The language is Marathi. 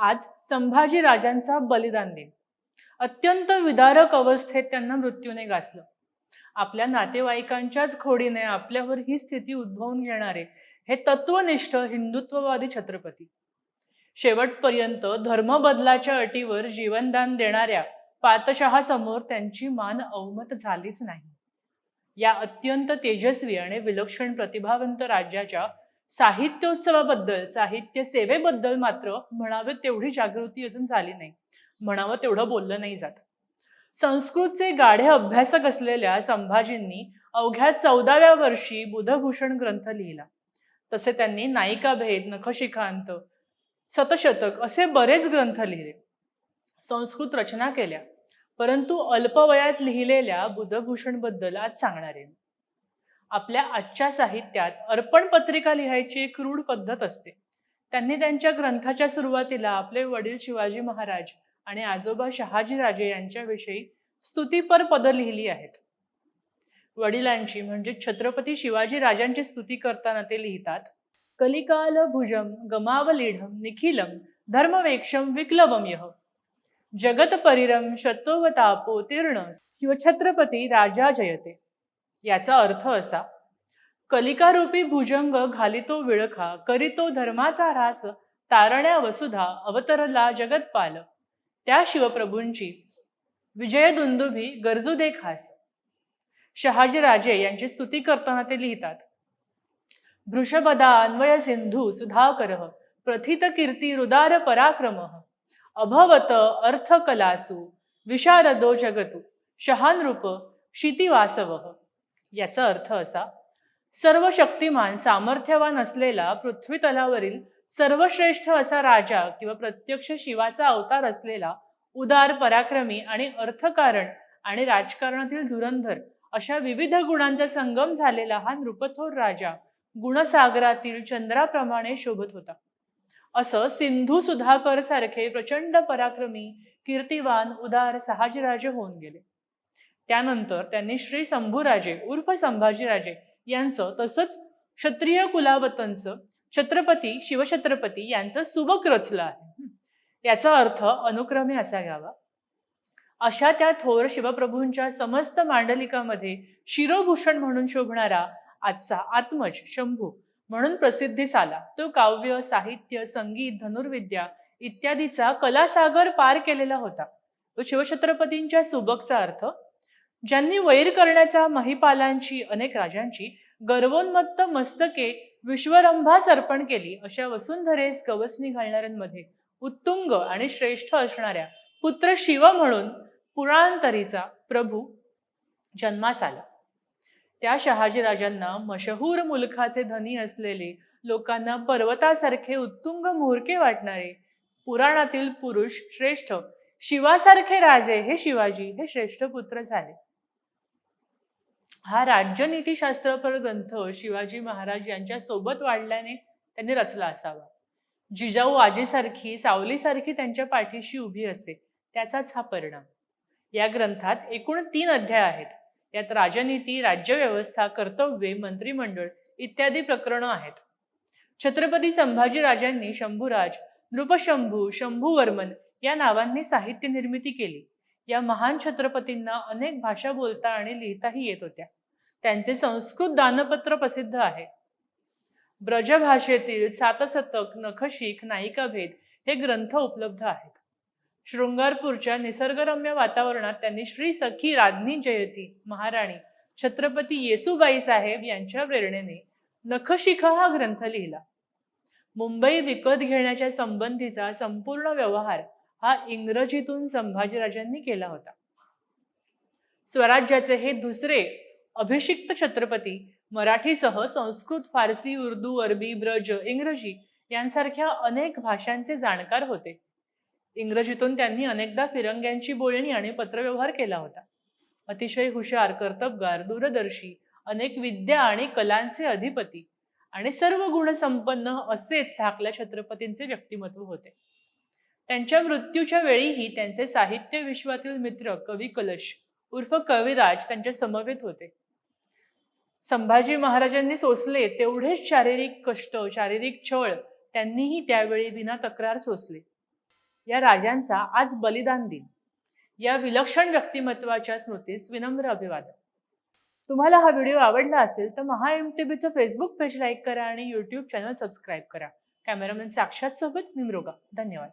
आज संभाजी राजांचा बलिदान दिन. अत्यंत विदारक अवस्थेत त्यांना मृत्यूने गासलं आपल्या नातेवाईकांच्याच खोडीने आपल्यावर ही स्थिती उद्भवून घेणारे हे तत्वनिष्ठ हिंदुत्ववादी छत्रपती. शेवटपर्यंत धर्म बदलाच्या अटीवर जीवनदान देणाऱ्या पातशहासमोर त्यांची मान अवमत झालीच नाही. या अत्यंत तेजस्वी आणि विलक्षण प्रतिभावंत राज्याच्या साहित्योत्सवाबद्दल साहित्य सेवेबद्दल मात्र म्हणावं तेवढी जागृती अजून झाली नाही. म्हणावं तेवढं बोललं नाही जात. संस्कृतचे गाढे अभ्यासक असलेल्या संभाजींनी अवघ्या चौदाव्या वर्षी बुधभूषण ग्रंथ लिहिला. तसे त्यांनी नायिका भेद नखशिखांत सतशतक असे बरेच ग्रंथ लिहिले. संस्कृत रचना केल्या. परंतु अल्पवयात लिहिलेल्या बुधभूषणबद्दल आज सांगणार आहे. आपल्या आजच्या साहित्यात अर्पण पत्रिका लिहायची एक रूढ पद्धत असते. त्यांनी त्यांच्या ग्रंथाच्या सुरुवातीला आपले वडील शिवाजी महाराज आणि आजोबा शहाजीराजे यांच्याविषयी स्तुतीपर पदं लिहिली आहेत. वडिलांची म्हणजे छत्रपती शिवाजी राजांची स्तुती करताना ते लिहितात कलिकाल भुजम गमावलीढम निखिलम धर्मवेक्षम विक्लवम यह जगत परिरम शतोवतापोतीर्ण शिवछत्रपती राजा जयते. याचा अर्थ असा. कलिकारूपी भुजंग घालितो विळखा करीतो धर्माचा रास तारण्या वसुधा अवतरला जगतपाल. त्या शिवप्रभूंची विजयदुंदुभी गरजू दे खास. शहाजीराजे यांची स्तुती करताना ते लिहितात. वृषभदा अन्वय सिंधू सुधाकर प्रथित कीर्ती रुदार पराक्रम अभवत अर्थकलासु विशारदो जगतु शहानरूप क्षितिवासव. याचा अर्थ असा सर्व शक्तिमान सामर्थ्यवान असलेला पृथ्वी तलावरील सर्वश्रेष्ठ असा राजा किंवा प्रत्यक्ष शिवाचा अवतार असलेला उदार पराक्रमी आणि अर्थकारण आणि राजकारणातील धुरंधर अशा विविध गुणांचा संगम झालेला हा नृपथोर राजा गुणसागरातील चंद्राप्रमाणे शोभत होता. असं सिंधू सुधाकर सारखे प्रचंड पराक्रमी कीर्तिवान उदार सहाजीराजे होऊन गेले. त्यानंतर त्यांनी श्री शंभूराजे उर्फ संभाजीराजे यांचं तसंच क्षत्रिय कुलावतंचं छत्रपती शिवछत्रपती यांचं सुबक रचलं आहे. याचा अर्थ अनुक्रमे असा घ्यावा. अशा त्या थोर शिवप्रभूंच्या समस्त मांडलिकामध्ये शिरोभूषण म्हणून शोभणारा आजचा आत्मज शंभू म्हणून प्रसिद्धीस आला तो काव्य साहित्य संगीत धनुर्विद्या इत्यादीचा कलासागर पार केलेला होता. तो शिवछत्रपतींच्या सुबकचा अर्थ ज्यांनी वैर करण्याचा महिपालांची अनेक राजांची गर्वोन्मत्त मस्तके विश्वरंभास अर्पण केली. अशा वसुंधरेस गवसणी घालणाऱ्यांमध्ये उत्तुंग आणि श्रेष्ठ असणाऱ्या पुत्र शिव म्हणून पुराणतरीचा प्रभू जन्मास आला. त्या शहाजीराजांना मशहूर मुलखाचे धनी असलेले लोकांना पर्वतासारखे उत्तुंग मुहूर्के वाटणारे पुराणातील पुरुष श्रेष्ठ शिवासारखे राजे हे शिवाजी हे श्रेष्ठ पुत्र झाले. हा राज्यनीतीशास्त्रपर ग्रंथ शिवाजी महाराज यांच्या सोबत वाढल्याने त्यांनी रचला असावा. जिजाऊ आजीसारखी सावलीसारखी त्यांच्या पाठीशी उभी असे त्याचाच हा परिणाम. या ग्रंथात एकूण तीन अध्याय आहेत. यात राजनीती राज्यव्यवस्था कर्तव्ये मंत्रिमंडळ इत्यादी प्रकरणं आहेत. छत्रपती संभाजी राजांनी शंभूराज नृपशंभू शंभूवर्मन या नावांनी साहित्य निर्मिती केली. या महान छत्रपतींना अनेक भाषा बोलता आणि लिहिताही येत होत्या. त्यांचे संस्कृत दानपत्र प्रसिद्ध आहे. ब्रजभाषेतील सातसतक नखशिख नायिकाभेद हे ग्रंथ उपलब्ध आहेत. शृंगारपूरच्या निसर्गरम्य वातावरणात त्यांनी श्री सखी राज्ञी जयती महाराणी छत्रपती येसुबाई साहेब यांच्या प्रेरणेने नखशिखा हा ग्रंथ लिहिला. मुंबई विकत घेण्याच्या संबंधीचा संपूर्ण व्यवहार हा इंग्रजीतून संभाजीराजांनी केला होता. स्वराज्याचे हे दुसरे अभिषिक्त छत्रपती मराठीसह संस्कृत फारसी उर्दू अरबी ब्रज इंग्रजी यांसारख्या अनेक भाषांचे जाणकार होते. इंग्रजीतून त्यांनी अनेकदा फिरंग्यांची बोलणी आणि पत्रव्यवहार केला होता. अतिशय हुशार कर्तबगार दूरदर्शी अनेक विद्या आणि कलांचे अधिपती आणि सर्व गुणसंपन्न असेच धाकल्या छत्रपतींचे व्यक्तिमत्व होते. त्यांच्या मृत्यूच्या वेळीही त्यांचे साहित्य विश्वातील मित्र कवी कलश उर्फ कविराज त्यांच्या समवेत होते. संभाजी महाराजांनी सोसले तेवढेच शारीरिक कष्ट शारीरिक छळ त्यांनीही त्यावेळी विना तक्रार सोसले. या राजांचा आज बलिदान दिन. या विलक्षण व्यक्तिमत्वाच्या स्मृतीस विनम्र अभिवादन. तुम्हाला हा व्हिडिओ आवडला असेल तर महा एम टी बीचं फेसबुक पेज लाईक करा आणि यूट्यूब चॅनल सबस्क्राईब करा. कॅमेरामॅन साक्षात सोबत मी मृगा. धन्यवाद.